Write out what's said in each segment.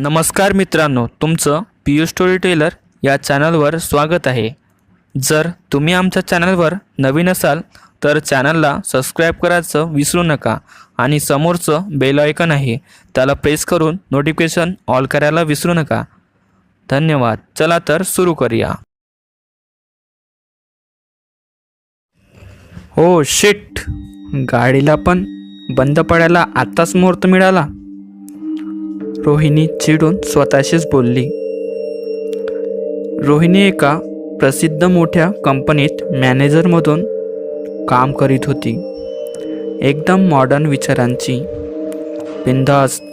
नमस्कार मित्रांनो तुमचं पी यू स्टोरी टेलर या चॅनलवर स्वागत आहे. जर तुम्ही आमच्या चॅनलवर नवीन असाल तर चॅनलला सबस्क्राईब करायचं विसरू नका आणि समोरचं बेल आयकन आहे त्याला प्रेस करून नोटिफिकेशन ऑल करायला विसरू नका. धन्यवाद. चला तर सुरू करूया. हो शिट. गाडीला पण बंद पडायला आत्ताच मुहूर्त मिळाला. रोहिणी चिडून स्वतःशीच बोलली. रोहिणी एका प्रसिद्ध मोठ्या कंपनीत मॅनेजरमधून काम करीत होती. एकदम मॉडर्न विचारांची. बिंदास्त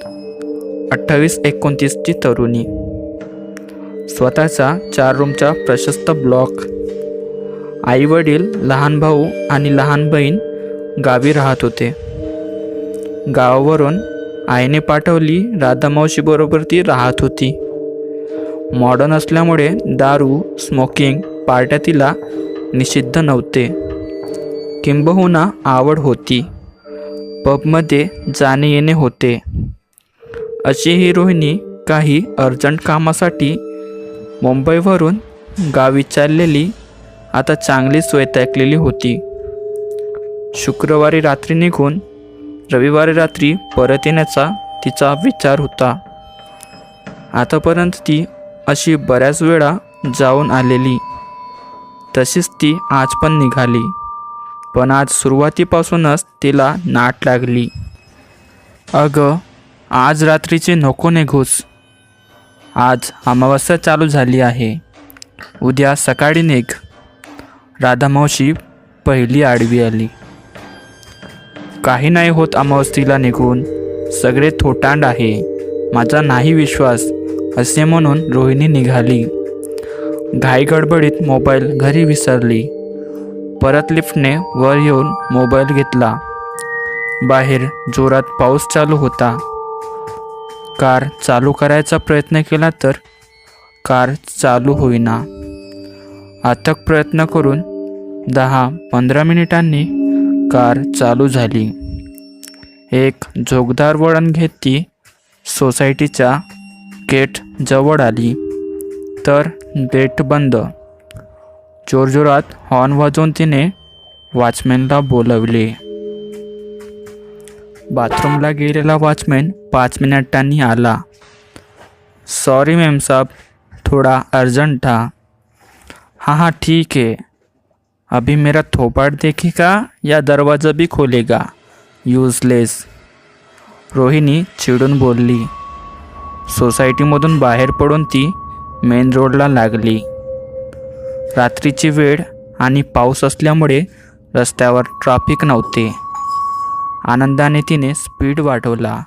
अठ्ठावीस एकोणतीसची तरुणी. स्वतःचा चार रूमचा प्रशस्त ब्लॉक. आई वडील लहान भाऊ आणि लहान बहीण गावी राहत होते. गावावरून आईने पाठवली राधामावशीबरोबर ती राहत होती. मॉडर्न असल्यामुळे दारू स्मोकिंग पार्ट्या तिला निषिद्ध नव्हते. किंबहुना आवड होती. पबमध्ये जाणे येणे होते. अशी ही रोहिणी काही अर्जंट कामासाठी मुंबईवरून गावी चाललेली आता चांगलीच वैतागलेली होती. शुक्रवारी रात्री निघून रविवारी रात्री परत येण्याचा तिचा विचार होता. आतापर्यंत ती अशी बऱ्याच वेळा जाऊन आलेली. तशीच ती आज पण निघाली. पण आज सुरुवातीपासूनच तिला नाट लागली. अगं आज रात्रीचे नको निघूस. आज अमावस्या चालू झाली आहे. उद्या सकाळी निघ. राधामावशी पहिली आडवी आली. काही नाही होत अमावस्तीला निघून. सगळे थोटांड आहे. माझा नाही विश्वास असे म्हणून रोहिणी निघाली. घाईगडबडीत मोबाईल घरी विसरली. परत लिफ्टने वर येऊन मोबाईल घेतला. बाहेर जोरात पाऊस चालू होता. कार चालू करायचा प्रयत्न केला तर कार चालू होईना. अथक प्रयत्न करून दहा पंधरा मिनिटांनी कार चालू झाली. एक जोगदार वळण घेत ती सोसायटीच्या गेट जवळ आली. तर गेट बंद. जोरजोरात हॉर्न वाजवून तिने वॉचमॅनला बोलवले. बाथरूमला गेलेला वॉचमॅन पाच मिनिटांनी आला. सॉरी मॅम साहब थोड़ा अर्जंट था हां हां ठीक आहे. अभी मेरा थोपाट देखेगा या दरवाजा भी खोलेगा? यूजलेस रोहिणी चिडून बोलली. सोसायटीमधून बाहेर पडून ती मेन रोडला लागली. रात्रीची वेळ आणि पाऊस असल्यामुळे रस्त्यावर ट्रॅफिक नव्हते. आनंदाने तिने स्पीड वाढवला.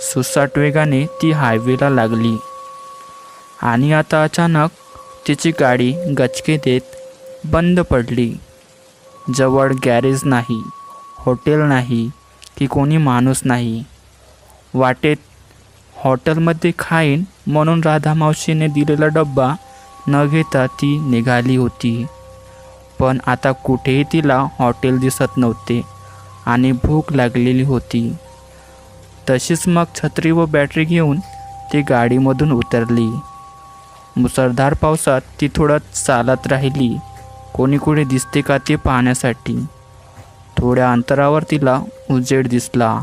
सुसाट वेगाने ती हायवेला लागली. आणि आता अचानक तिची गाडी गचके देत बंद पडली. जवळ गॅरेज नाही हॉटेल नाही की कोणी माणूस नाही. वाटेत हॉटेलमध्ये खाईन म्हणून राधा मावशीने दिलेला डब्बा न घेता ती निघाली होती. पण आता कुठेही तिला हॉटेल दिसत नव्हते आणि भूक लागलेली होती. तशीच मग छत्री व बॅटरी घेऊन ती गाडीमधून उतरली. मुसळधार पावसात ती थोडं चालत राहिली. कोणी कुठे दिसते का ते पाहण्यासाठी. थोड्या अंतरावर तिला उजेड दिसला.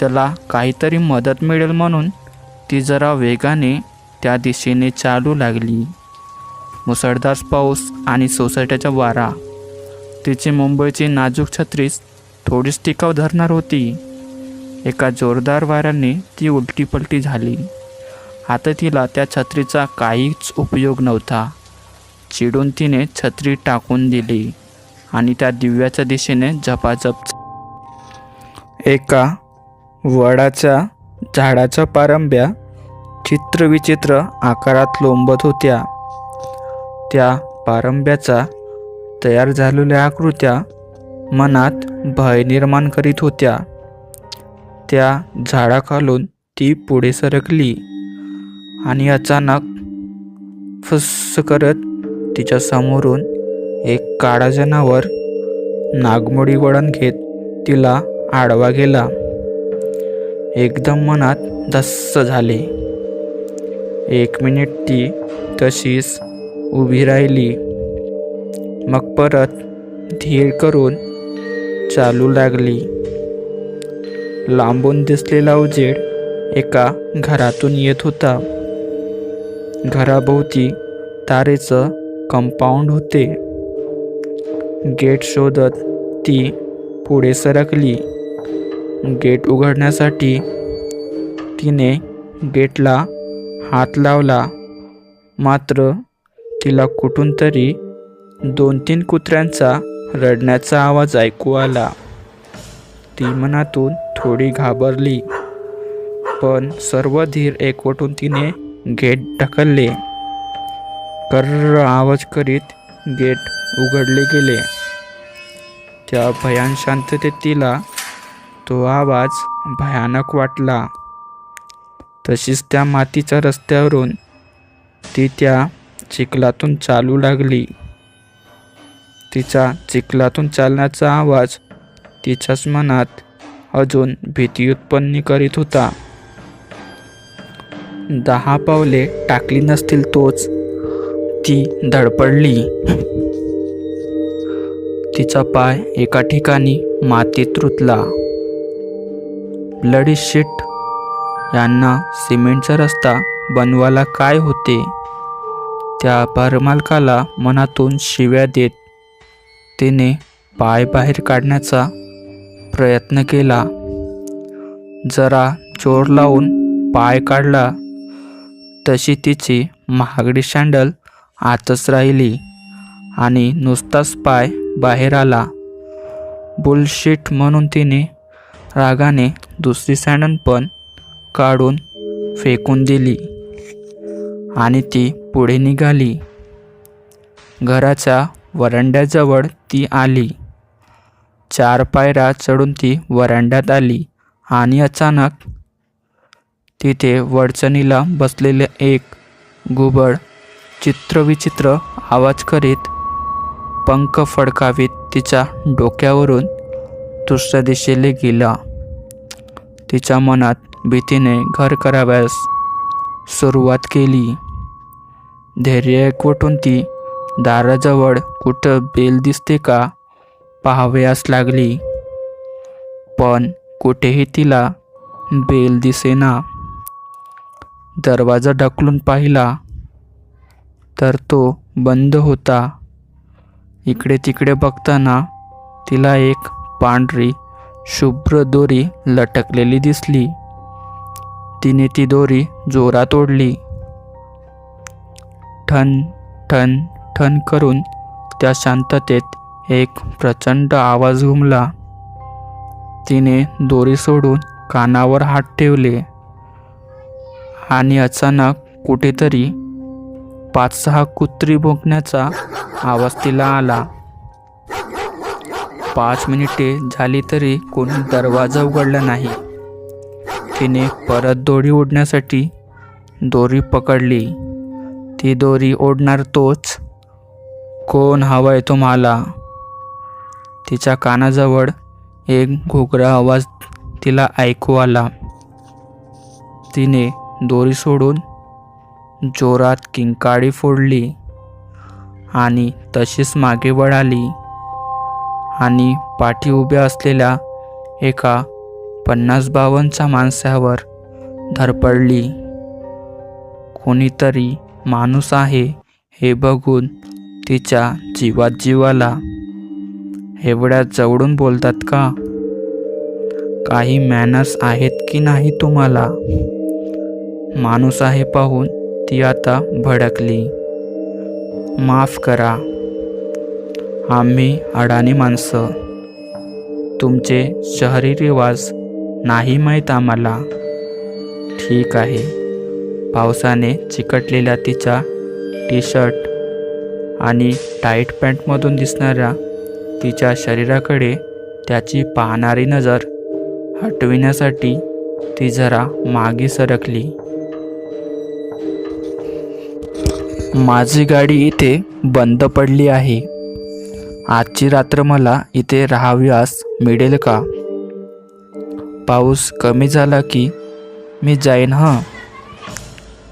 चला काहीतरी मदत मिळेल म्हणून ती जरा वेगाने त्या दिशेने चालू लागली. मुसळधार पाऊस आणि सोसायट्याचा वारा. तिची मुंबईची नाजूक छत्रीस थोडीच टिकाव धरणार होती. एका जोरदार वाऱ्याने ती उलटीपलटी झाली. आता तिला त्या छत्रीचा काहीच उपयोग नव्हता. चिडून तिने छत्री टाकून दिली आणि त्या दिव्याच्या दिशेने झपाझप एका वडाच्या झाडाच्या पारंब्या चित्रविचित्र आकारात लोंबत होत्या. त्या पारंब्याचा तयार झालेल्या आकृत्या मनात भय निर्माण करीत होत्या. त्या झाडाखालून ती पुढे सरकली आणि अचानक फस्स करत तिच्या समोरून एक काळा जनावर नागमोडी वळण घेत तिला आडवा गेला. एकदम मनात धस्स झाले. एक मिनिट ती तशीच उभी राहिली. मग परत धीर करून चालू लागली. लांबून दिसलेला उजेड एका घरातून येत होता. घराभोवती तारेचं कंपाऊंड होते. गेट शोधत ती पुढे सरकली. गेट उघडण्यासाठी तिने गेटला हात लावला. मात्र तिला कुठून तरी दोन तीन कुत्र्यांचा रडण्याचा आवाज ऐकू आला. ती मनातून थोडी घाबरली. पण सर्व धीर एकवटून तिने गेट ढकलले. कर्र आवाज करीत गेट उघडले गेले. त्या भयान शांततेत तिला तो आवाज भयानक वाटला. तशीच त्या मातीच्या रस्त्यावरून ती त्या चिखलातून चालू लागली. तिचा चिखलातून चालण्याचा आवाज तिच्याच मनात अजून भीती उत्पन्न करीत होता. दहा पावले टाकली नसतील तोच ती धडपडली. तिचा पाय एका ठिकाणी मातीत रुतला. ब्लडी शिट यांना सिमेंटचा रस्ता बनवायला काय होते? त्या बारमालकाला मनातून शिव्या देत तिने पाय बाहेर काढण्याचा प्रयत्न केला. जरा जोर लावून पाय काढला. तशी तिची महागडी सँडल आतच राहिली आणि नुसताच पाय बाहेर आला. बुलशीट म्हणून तिने रागाने दुसरी सँडल पण काढून फेकून दिली आणि ती पुढे निघाली. घराच्या वरांड्याजवळ ती आली. चार पायऱ्या चढून ती वरांड्यात आली आणि अचानक तिथे वडचणीला बसलेले एक घुबड चित्रविचित्र आवाज करीत पंख फडकावीत तिच्या डोक्यावरून दुसऱ्या दिशेला गेला. तिच्या मनात भीतीने घर कराव्यास सुरुवात केली. धैर्य एकवटून ती दाराजवळ कुठं बेल दिसते का पाहावयास लागली. पण कुठेही तिला बेल दिसेना. दरवाजा ढकलून पाहिला. तर तो बंद होता. इकडे तिकडे बघताना तिला एक पांढरी शुभ्र दोरी लटकलेली दिसली. तिने ती दोरी जोरात ओढली. ठन ठन ठन करून त्या शांततेत एक प्रचंड आवाज घुमला. तिने दोरी सोडून कानावर हात ठेवले. आणि अचानक कुठेतरी पाच सहा कुत्री भोंकण्याचा आवाज तिला आला. पाच मिनिटे झाली तरी कोणी दरवाजा उघडला नाही. तिने परत दोरी ओढण्यासाठी दोरी पकडली. ती दोरी ओढणार तोच कोण हवंय तुम्हाला? तिच्या कानाजवळ एक घोगरा आवाज तिला ऐकू आला. तिने दोरी सोडून जोरात किंकाळी फोडली आणि तशीच मागे वळाली आणि पाठी उभ्या असलेल्या एका पन्नास बावनच्या माणसावर धरपडली कोणीतरी माणूस आहे हे बघून तिच्या जीवात जीवाला एवढ्या जवळून बोलतात का? काही मॅनर्स आहेत की नाही तुम्हाला? माणूस आहे पाहून ती आता भडकली. माफ करा. आम्ही अडाणी माणसं. तुमचे शहरी रिवाज नाही माहीत आम्हाला. ठीक आहे. पावसाने चिकटलेल्या तिच्या टी शर्ट आणि टाईट पॅन्टमधून दिसणाऱ्या तिच्या शरीराकडे त्याची पाहणारी नजर हटविण्यासाठी ती जरा मागे सरकली. माझी गाडी इथे बंद पडली आहे. आजची रात्र मला इथे राहाव्यास मिळेल का? पाऊस कमी झाला की मी जाईन हं?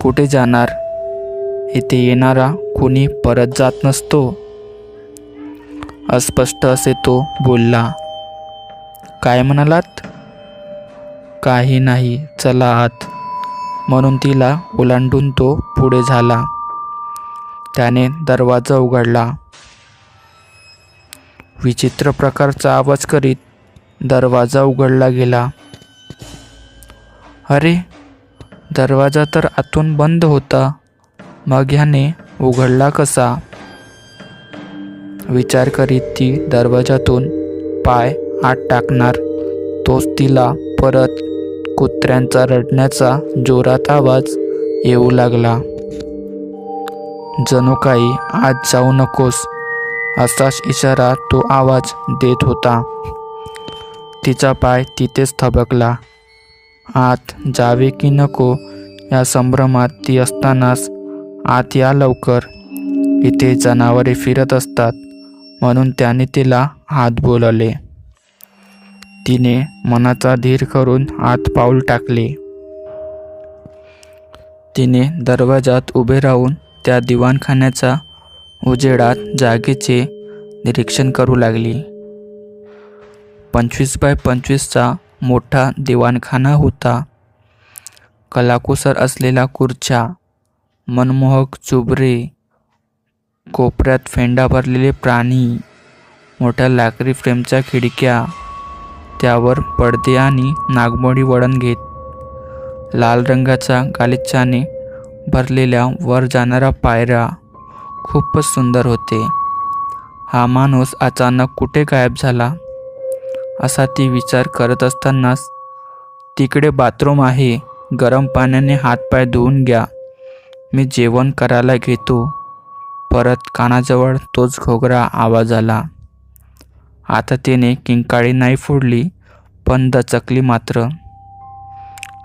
कुठे जाणार? इथे येणारा कोणी परत जात नसतो. अस्पष्ट असे तो बोलला. काय म्हणालात? काही नाही चला आत. म्हणून तिला ओलांडून तो पुढे झाला. त्याने दरवाजा उघडला. विचित्र प्रकारचा आवाज करीत दरवाजा उघडला गेला. अरे दरवाजा तर आतून बंद होता. मग ह्याने उघडला कसा? विचार करीत ती दरवाजातून पाय आत टाकणार. तोच तिला परत कुत्र्यांचा रडण्याचा जोरात आवाज येऊ लागला. जणू काही आज जाऊ नकोस असाच इशारा तो आवाज देत होता. तिचा पाय तिथेच थबकला. आत जावे की नको या संभ्रमात ती असतानाच आत या लवकर. इथे जनावरे फिरत असतात म्हणून त्याने तिला हात बोलवले. तिने मनाचा धीर करून आत पाऊल टाकले. तिने दरवाजात उभे राहून त्या दिवाणखान्याचा उजेडात जागेचे निरीक्षण करू लागली. पंचवीस बाय पंचवीसचा मोठा दिवाणखाना होता. कलाकुसर असलेल्या खुर्च्या मनमोहक चुबरे कोपऱ्यात फेंडा भरलेले प्राणी मोठ्या लाकडी फ्रेमच्या खिडक्या त्यावर पडदे आणि नागमोडी वळण घेत लाल रंगाच्या गालिच्याने भरलेल्या वर जाणारा पायऱ्या खूपच सुंदर होते. हा माणूस अचानक कुठे गायब झाला? असा ती विचार करत असतानाच तिकडे बाथरूम आहे. गरम पाण्याने हातपाय धुवून घ्या. मी जेवण करायला घेतो. परत कानाजवळ तोच घोगरा आवाज आला. आता तिने किंकाळी नाही फोडली पण दचकली मात्र.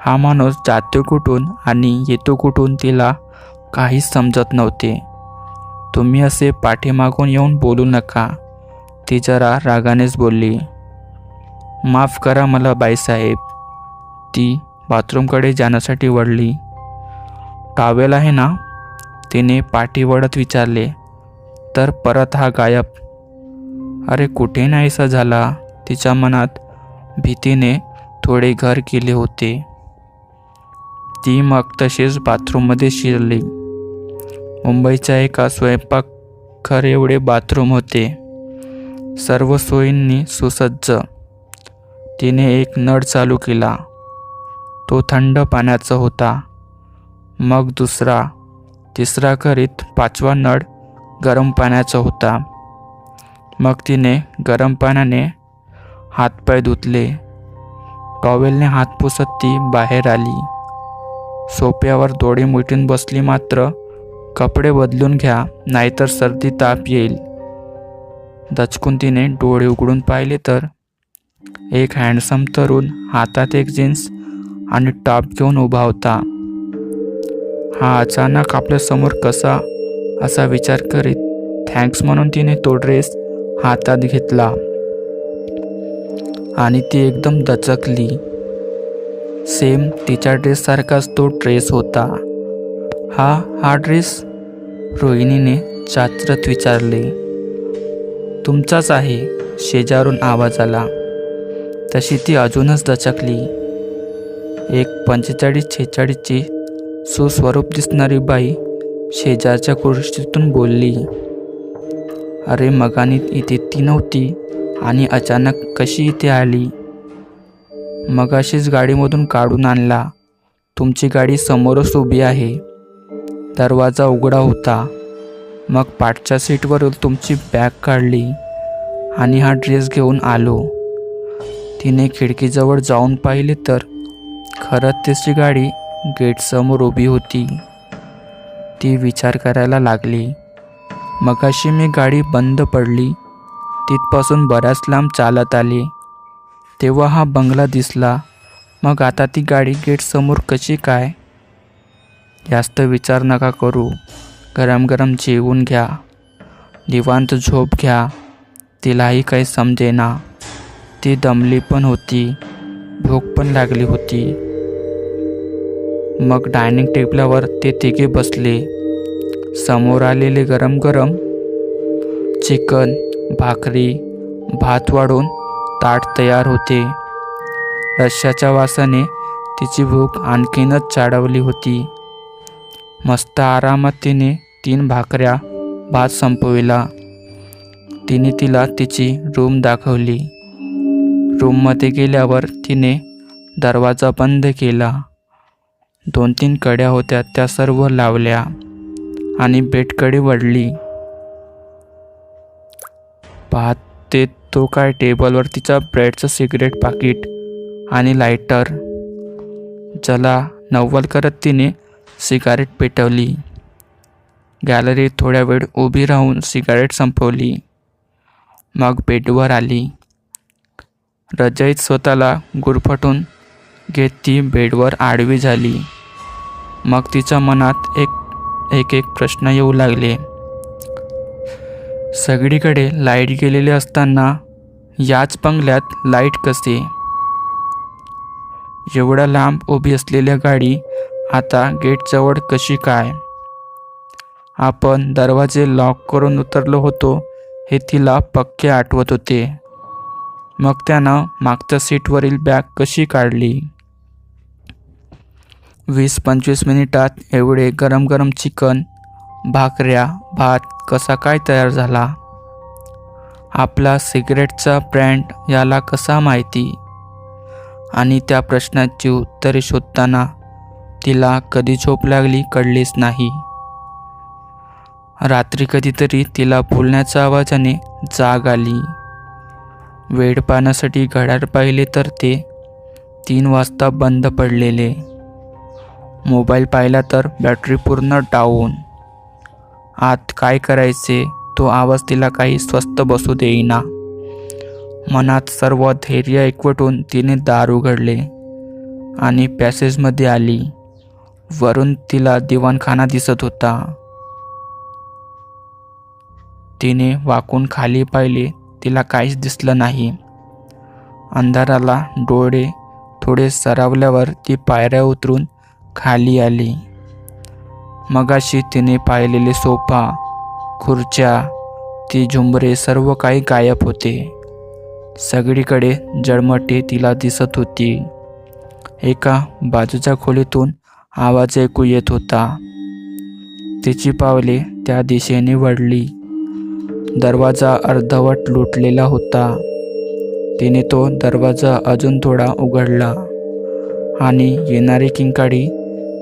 हा माणूस जातो कुठून आणि येतो कुठून तिला काहीच समजत नव्हते. तुम्ही असे पाठीमागून येऊन बोलू नका ती जरा रागानेच बोलली. माफ करा मला बाईसाहेब. ती बाथरूमकडे जाण्यासाठी वळली. टावेल आहे ना तिने पाठी वळत विचारले तर परत हा गायब. अरे कुठे नाहीसा झाला? तिच्या मनात भीतीने थोडे घर केले होते. ती मग तशीच बाथरूममध्ये शिरली. मुंबईच्या एका स्वयंपाकघर एवढे बाथरूम होते. सर्व सोयींनी सुसज्ज. तिने एक नळ चालू केला. तो थंड पाण्याचा होता. मग दुसरा तिसरा करीत पाचवा नळ गरम पाण्याचा होता. मग तिने गरम पाण्याने हातपाय धुतले. टॉवेलने हात पुसत ती बाहेर आली. सोप्यावर डोळे मुठीन बसली मात्र कपडे बदलून घ्या नाहीतर सर्दी ताप येईल. दचकून तिने डोळे उघडून पाहिले तर एक हँडसम तरुण हातात एक जीन्स आणि टॉप घेऊन उभा होता. हा अचानक आपल्यासमोर कसा असा विचार करीत थँक्स म्हणून तिने तो ड्रेस हातात घेतला आणि ती एकदम दचकली. सेम तिच्या ड्रेससारखाच तो ड्रेस होता. हा हा ड्रेस रोहिणीने चाचरत विचारले. तुमचाच आहे शेजारून आवाज आला. तशी ती अजूनच दचकली. एक पंचेचाळीस छेचाळीसची सुस्वरूप दिसणारी बाई शेजारच्या कुर्शीतून बोलली अरे मगानी इथे ती नव्हती आणि अचानक कशी इथे आली? मगाशीच गाडीमधून काढून आणला. तुमची गाडी समोरच उभी आहे. दरवाजा उघडा होता. मग पाठच्या सीटवरून तुमची बॅग काढली आणि हा ड्रेस घेऊन आलो. तिने खिडकीजवळ जाऊन पाहिले तर खरंच तिची गाडी गेटसमोर उभी होती. ती विचार करायला लागली. मगाशी मी गाडी बंद पडली. तिथपासून बऱ्याच लांब चालत आली. तेव्हा हा बंगला दिसला. मग आता ती गाडी गेटसमोर कशी काय? जास्त विचार नका करू. गरम गरम जेवून घ्या. निवांत झोप घ्या. तिलाही काही समजेना. ती दमली पण होती. भूक पण लागली होती. मग डायनिंग टेबलावर ते तिघे बसले. समोर आलेले गरम गरम चिकन भाकरी भात वाढून ताट तयार होते. रश्याच्या वासाने तिची भूक आणखीनच चाडवली होती. मस्त आरामात तिने तीन भाकऱ्या भात संपविला. तिने तिला तिची रूम दाखवली. रूममध्ये गेल्यावर तिने दरवाजा बंद केला. दोन तीन कड्या होत्या त्या सर्व लावल्या आणि बेडकडे वळली. पाहते तो काय टेबलवर तिचा ब्रेडचं सिगरेट पाकिट आणि लायटर ज्याला नव्वल करत तिने सिगारेट पेटवली. गॅलरीत थोड्या वेळ उभी राहून सिगारेट संपवली. मग बेडवर आली. रजईत स्वतःला गुरफटून घेत ती बेडवर आडवी झाली. मग तिच्या मनात एक एक एक प्रश्न येऊ लागले. सगळीकडे लाइट गेलेले असताना याच बंगल्यात लाइट कसे? एवढ्या लांब उभी असलेल्या गाडी आता गेटजवळ कशी काय? आपण दरवाजे लॉक करून उतरलो होतो हे तिला पक्के आठवत होते. मग त्यानं मागच्या सीटवरील बॅग कशी काढली? वीस पंचवीस मिनिटात एवढे गरम गरम चिकन भाकऱ्या भात कसा काय तयार झाला? आपला सिगरेटचा ब्रँड याला कसा माहिती? आणि त्या प्रश्नाची उत्तरे शोधताना तिला कधी झोप लागली कळलीच नाही. रात्री कधीतरी तिला बोलण्याच्या आवाजाने जाग आली. वेळ पाहण्यासाठी घड्याळ पाहिले तर ते तीन वाजता बंद पडलेले. मोबाईल पाहिला तर बॅटरी पूर्ण डाऊन. आत काय करायचे? तो आवाज तिला काही स्वस्त बसू देईना. मनात सर्व धैर्य एकवटून तिने दार उघडले आणि पॅसेजमध्ये आली. वरून तिला दिवाणखाना दिसत होता. तिने वाकून खाली पाहिले तिला काहीच दिसलं नाही. अंधाराला डोळे थोडे सरावल्यावर ती पायऱ्या उतरून खाली आली. मगाशी तिने पाहिलेले सोफा खुर्च्या ती झुंबरे सर्व काही गायब होते. सगळीकडे जळमटे तिला दिसत होती. एका बाजूच्या खोलीतून आवाज ऐकू येत होता. तिची पावले त्या दिशेने वळली. दरवाजा अर्धवट लुटलेला होता. तिने तो दरवाजा अजून थोडा उघडला आणि येणारी किंकाळी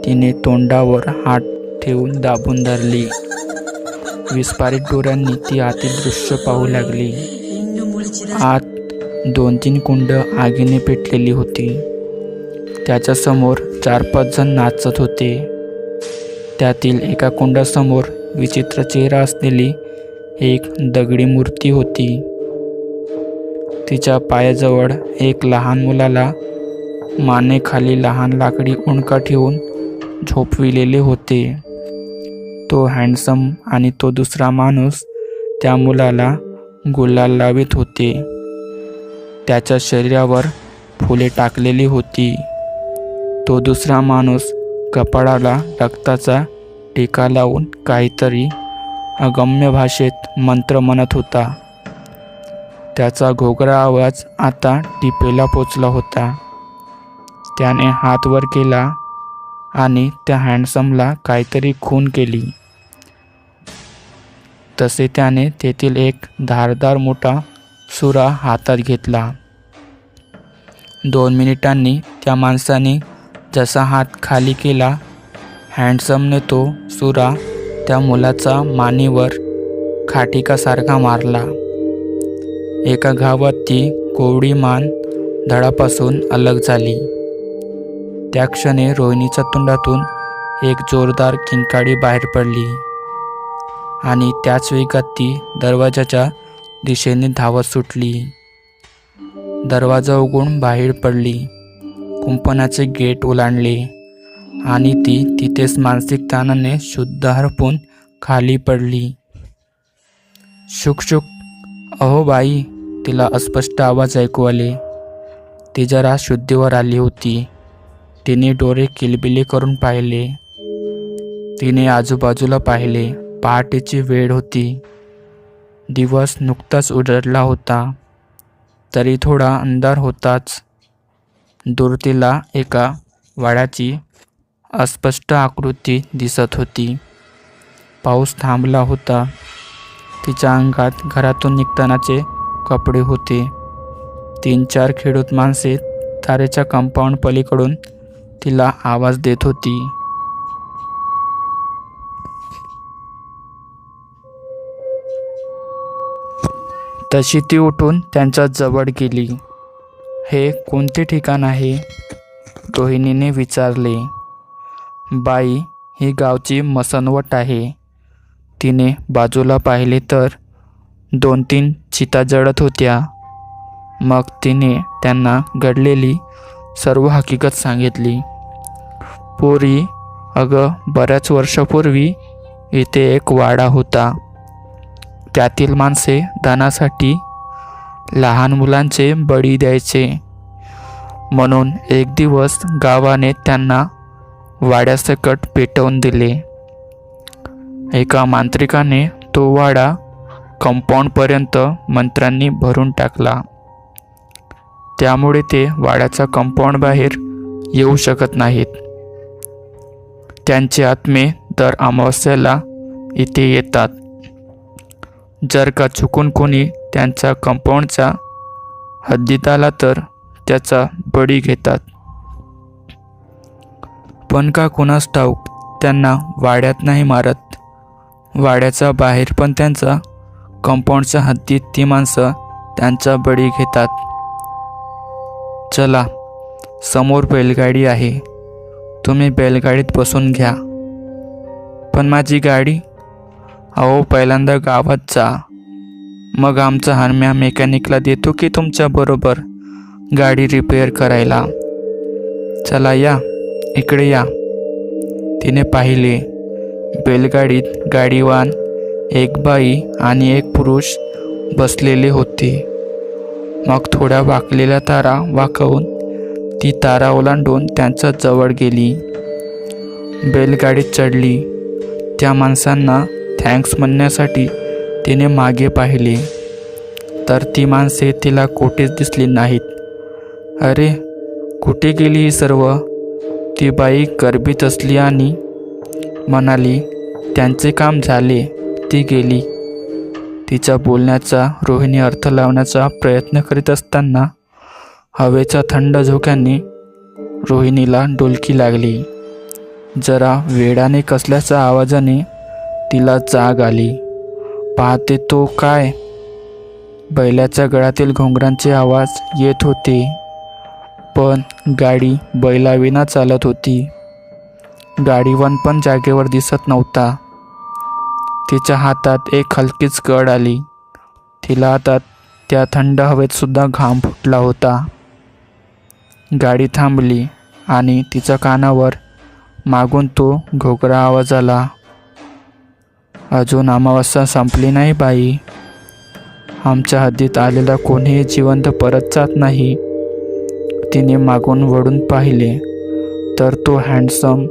तिने तोंडावर हात ठेवून दाबून धरली. विस्फारित डोळ्यांनी ती आतील दृश्य पाहू लागली. आत दोन तीन कुंड आगीने पेटलेली होती. त्याच्यासमोर चार पाच जण नाचत होते. त्यातील एका कुंडासमोर विचित्र चेहरा असलेली एक दगडी मूर्ती होती. तिच्या पायाजवळ एक लहान मुलाला मानेखाली लहान लाकडी उणका ठेवून झोपविलेले होते. तो हँडसम आणि तो दुसरा माणूस त्या मुलाला गुलाल लावित होते. त्याच्या शरीरावर फुले टाकलेली होती. तो दुसरा माणूस कपाळाला रक्ताचा टीका लावून काहीतरी अगम्य भाषेत मंत्र म्हणत होता. त्याचा घोगरा आवाज आता टिपेला पोचला होता. त्याने हात वर केला आणि त्या हँडसमला काहीतरी खून केली. तसे त्याने तेथील एक धारदार मोठा सुरा हातात घेतला. दोन मिनिटांनी त्या माणसाने जसा हात खाली केला हँडसमने तो सुरा त्या मुलाचा मानेवर खाटिकासारखा मारला. एका घावात ती कोवडी मान धडापासून अलग झाली. त्या क्षणी रोहिणीच्या तोंडातून एक जोरदार किंकाळी बाहेर पडली. आणि त्याच वेगात ती दरवाजाच्या दिशेने धावत सुटली. दरवाजा उघडून बाहेर पडली. कुंपणाचे गेट ओलांडले आणि ती तिथेच मानसिक ताणाने शुद्ध हरपून खाली पडली. शुक शुक. अहो बाई तिला अस्पष्ट आवाज ऐकू आले. ती जरा शुद्धीवर आली होती. तिने डोळे किलबिले करून पाहिले. तिने आजूबाजूला पाहिले. पहाटेची वेळ होती. दिवस नुकताच उजडला होता. तरी थोडा अंधार होताच. दूर तिला एका वाड्याची अस्पष्ट आकृती दिसत होती. पाऊस थांबला होता. तिच्या अंगात घरातून निघतानाचे कपडे होते. तीन चार खेडूत माणसे तारेच्या कंपाऊंड पलीकडून तिला आवाज देत होती. तशी ती उठून त्यांच्या जवळ गेली. हे कोणते ठिकाण आहे? रोहिणीने विचारले. बाई ही गावची मसनवट आहे. तिने बाजूला पाहिले तर दोन तीन चिता जळत होत्या. मग तिने त्यांना घडलेली सर्व हकीकत सांगितली. पोरी अगं बऱ्याच वर्षापूर्वी इथे एक वाडा होता. त्यातील माणसे दानासाठी लहान मुलांचे बळी द्यायचे. म्हणून एक दिवस गावाने त्यांना वाड्यासकट पेटवून दिले. एका मांत्रिकाने तो वाडा कंपाऊंडपर्यंत मंत्र्यांनी भरून टाकला. त्यामुळे ते वाड्याच्या कंपाऊंड बाहेर येऊ शकत नाहीत. त्यांचे आत्मे दर अमावस्याला इथे येतात. जर का चुकून कोणी त्यांच्या कंपाऊंडचा हद्दीत आला तर त्याचा बळी घेतात. पण का कुणास ठाऊक त्यांना वाड्यात नाही मारत. वाड्याच्या बाहेर पण त्यांचा कंपाऊंडच्या हद्दीत ती माणसं त्यांचा बळी घेतात. चला समोर बैलगाडी आहे. तुम्ही बैलगाडीत बसून घ्या. पण माझी गाडी अहो पहिल्यांदा गावात जा. मग आमचा हरम्या मेकॅनिकला देतो की तुमच्याबरोबर गाडी रिपेअर करायला. चला या इकडे या. तिने पाहिले बैलगाडीत गाडीवान एक बाई आणि एक पुरुष बसलेले होते. मग थोड्या वाकलेल्या तारा वाकवून ती तारा ओलांडून त्यांच्या जवळ गेली. बैलगाडीत चढली. त्या माणसांना थँक्स म्हणण्यासाठी तिने मागे पाहिले. तर ती माणसे तिला कोठेच दिसली नाहीत. अरे कुठे गेली ही सर्व? ती बाई गर्भीत असली आणि म्हणाली त्यांचे काम झाले ती गेली. तिच्या बोलण्याचा रोहिणी अर्थ लावण्याचा प्रयत्न करीत असताना हवेच्या थंड झोक्याने रोहिणीला डोलकी लागली. जरा वेडाने कसल्याच्या आवाजाने तिला जाग आली. पाहते तो काय? बैलाच्या गळ्यातील घोंगरांचे आवाज येत होते. पण गाडी बैलाविना चालत होती. गाडीवन पण जागेवर दिसत नव्हता. तिच्या हातात एक हलकीच कड आली. तिला हातात त्या थंड हवेतसुद्धा घाम फुटला होता. गाडी थांबली आणि तिच्या कानावर मागून तो घोगरा आवाज आला. अजून अमावस्या संपली नाही बाई. आमच्या हद्दीत आलेला कोणीही जिवंत परत जात नाही. तिने मागून वळून पाहिले. तर तो हँडसम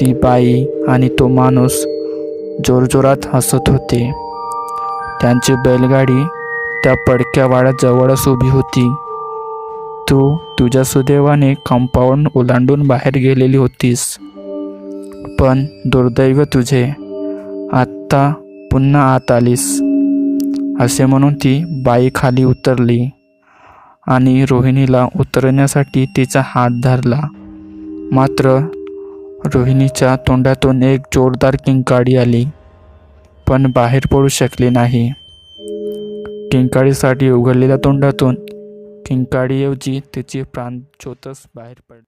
ती बाई आणि तो माणूस जोरजोरात हसत होते. त्यांची बैलगाडी त्या पडक्या वाड्याजवळच उभी होती. तू तुझ्या सुदैवाने कंपाऊंड ओलांडून बाहेर गेलेली होतीस. पण दुर्दैव तुझे. आत्ता पुन्हा आत आलीस. असे म्हणून ती बाई खाली उतरली आणि रोहिणीला उतरण्यासाठी तिचा हात धरला. मात्र रोहिणीच्या तोंडातून एक जोरदार किंकाळी आली पण बाहेर पडू शकली नाही. किंकाळीसाठी उघडलेल्या तोंडातून किंकाळीऐवजी तिची प्राणज्योतच बाहेर पडली.